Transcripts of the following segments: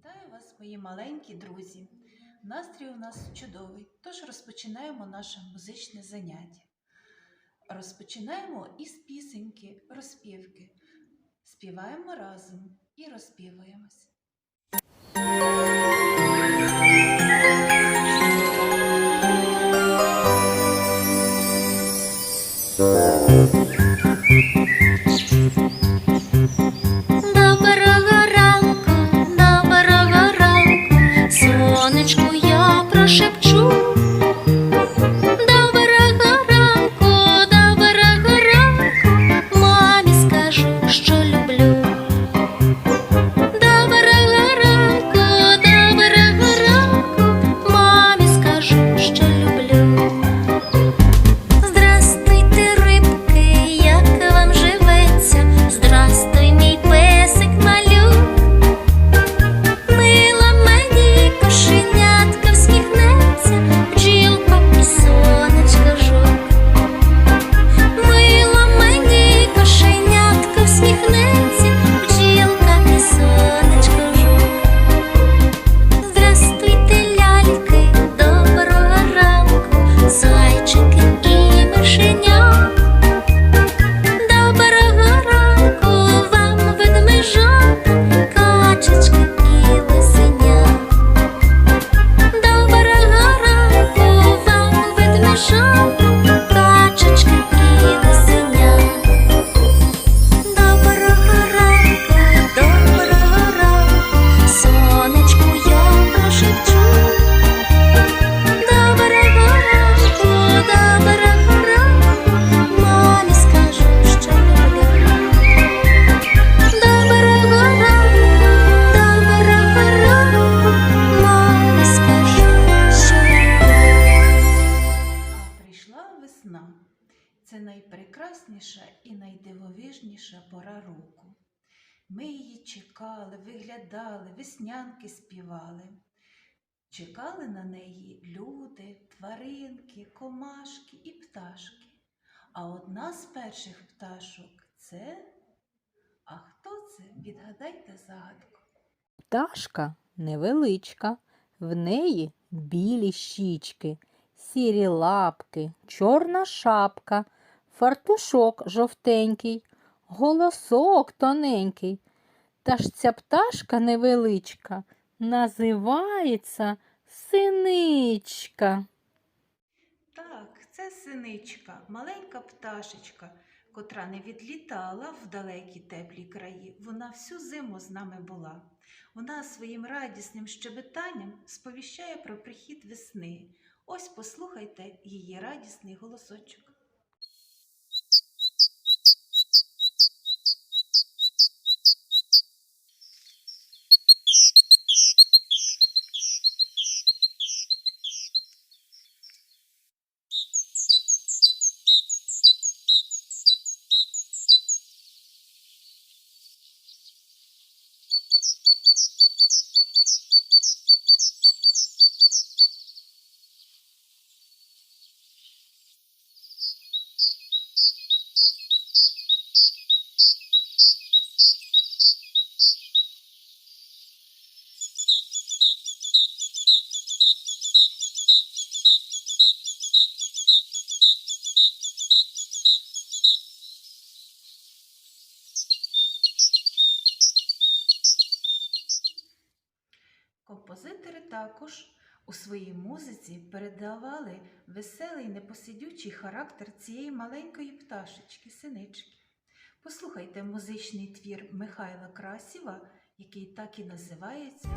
Вітаю вас, мої маленькі друзі. Настрій у нас чудовий, тож розпочинаємо наше музичне заняття. Розпочинаємо із пісеньки, розпівки. Співаємо разом і розпівуємось. Найдивовижніша пора року. Ми її чекали, виглядали, веснянки співали. Чекали на неї люди, тваринки, комашки і пташки. А одна з перших пташок це. А хто це? Відгадайте загадку. Пташка невеличка, в неї білі щічки, сірі лапки, чорна шапка, фартушок жовтенький, голосок тоненький. Та ж ця пташка невеличка називається синичка. Так, це синичка, маленька пташечка, котра не відлітала в далекі теплі краї. Вона всю зиму з нами була. Вона своїм радісним щебетанням сповіщає про прихід весни. Ось послухайте її радісний голосочок. Своїй музиці передавали веселий непосидючий характер цієї маленької пташечки, синички. Послухайте музичний твір Михайла Красіва, який так і називається.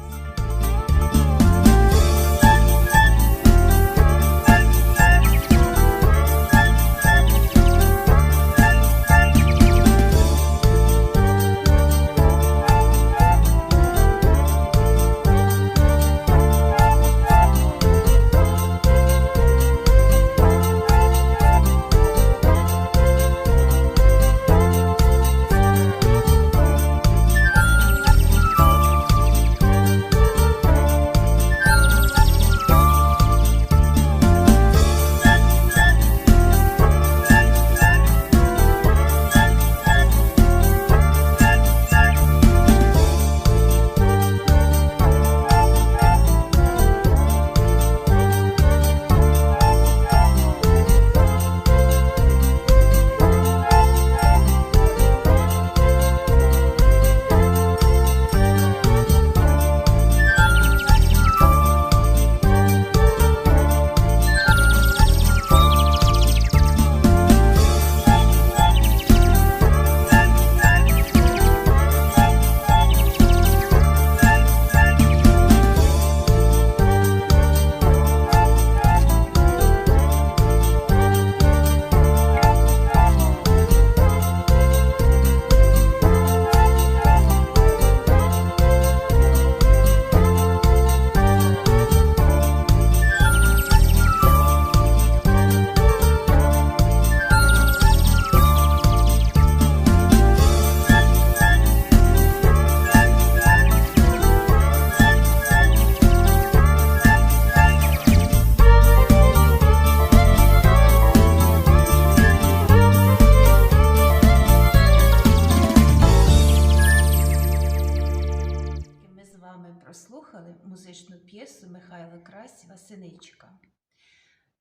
Музичну п'єсу Михайла Красєва Синичка.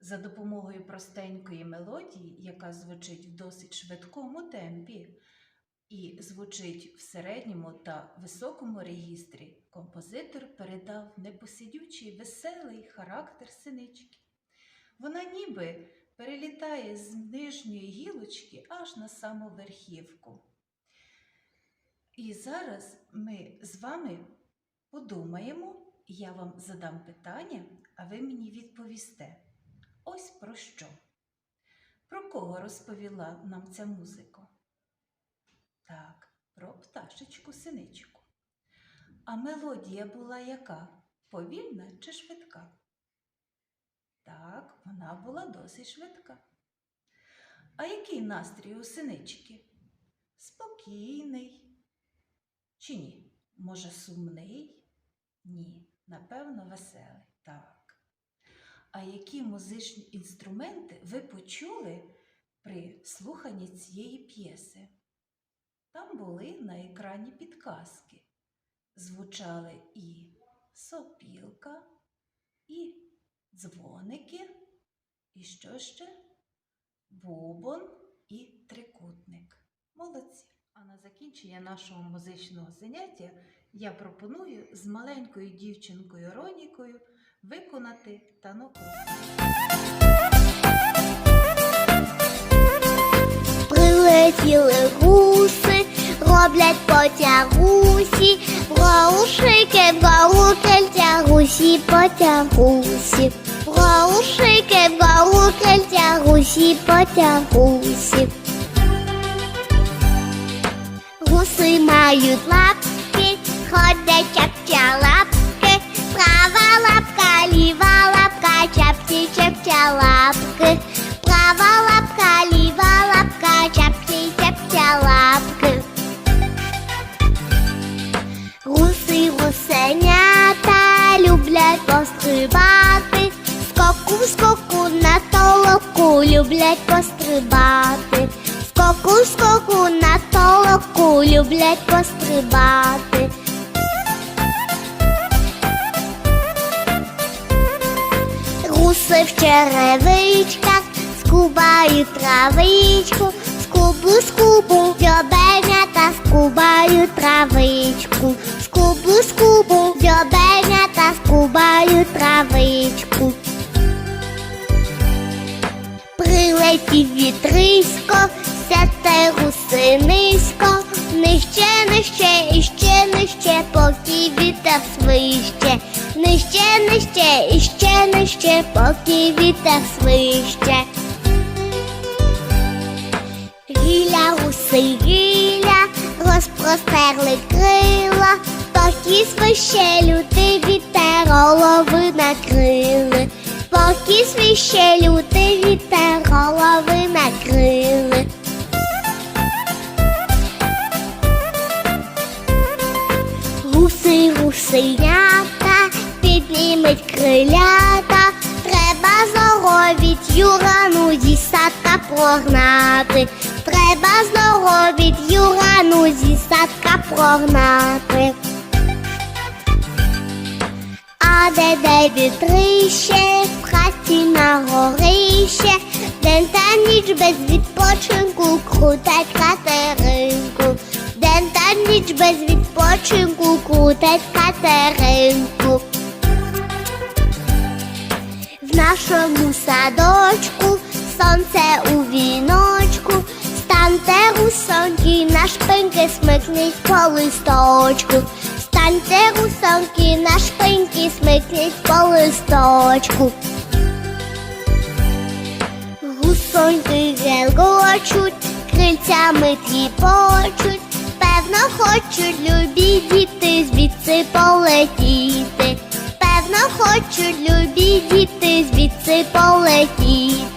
За допомогою простенької мелодії, яка звучить в досить швидкому темпі і звучить в середньому та високому регістрі, композитор передав непосидючий веселий характер синички. Вона ніби перелітає з нижньої гілочки аж на саму верхівку. І зараз ми з вами подумаємо, я вам задам питання, а ви мені відповісте. Ось про що. Про кого розповіла нам ця музика? Так, про пташечку синичку. А мелодія була яка? Повільна чи швидка? Так, вона була досить швидка. А який настрій у синички? Спокійний. Чи ні? Може, сумний? Ні, напевно, веселий. Так. А які музичні інструменти ви почули при слуханні цієї п'єси? Там були на екрані підказки. Звучали і сопілка, і дзвоники, і що ще? Бубон і трикутник. Молодці! А на закінчення нашого музичного заняття я пропоную з маленькою дівчинкою Ронікою виконати танок. Прилетіли гуси, роблять потягусі, Браушики, браукельтя, гусі потягусі, Браушики, браукельтя, гусі потягусі. Гуси мають лапки, ходять чапча лапки, права лапка, ліва лапка, чапці чапча лапки, права лапка, ліва лапка, чапці чапча лапки. Гуси гусенята люблять пострибати, скоку скоку на толоку люблять пострибати, скоку скоку на толоку люблять пострибати. Гуси в черевичках скубають травичку, скубу скубу дзьобенята скубають травичку, скубу скубу дзьобенята скубають травичку. Прилетів вітрисько, сяте гуси низько, нижче, нижче, і ще нижче, поки вітер свище, нижче, нижче, і ще нижче, поки вітер свище. Гіля, гуси, гіля, розпростерли крила, поки свище лютий вітер голови накрили, поки свище лютий вітер голови накрили. Гуси, гусенята, піднімуть крилята, треба здоровіть юрану зі садка прогнати, треба здоровіть юрану зі садка прогнати. А де де вітрище, в хаті на горище, день та ніч без відпочинку крутять катеринку, ніч без відпочинку крутять катеринку. В нашому садочку сонце у віночку, станьте русоньки, на шпиньки смикніть по листочку, станьте русоньки, на шпиньки смикніть по листочку. Гусоньки гелгочуть, крильцями тріпочуть, певно хочуть любі діти звідси полетіти. Певно хочуть любі діти звідси полетіти.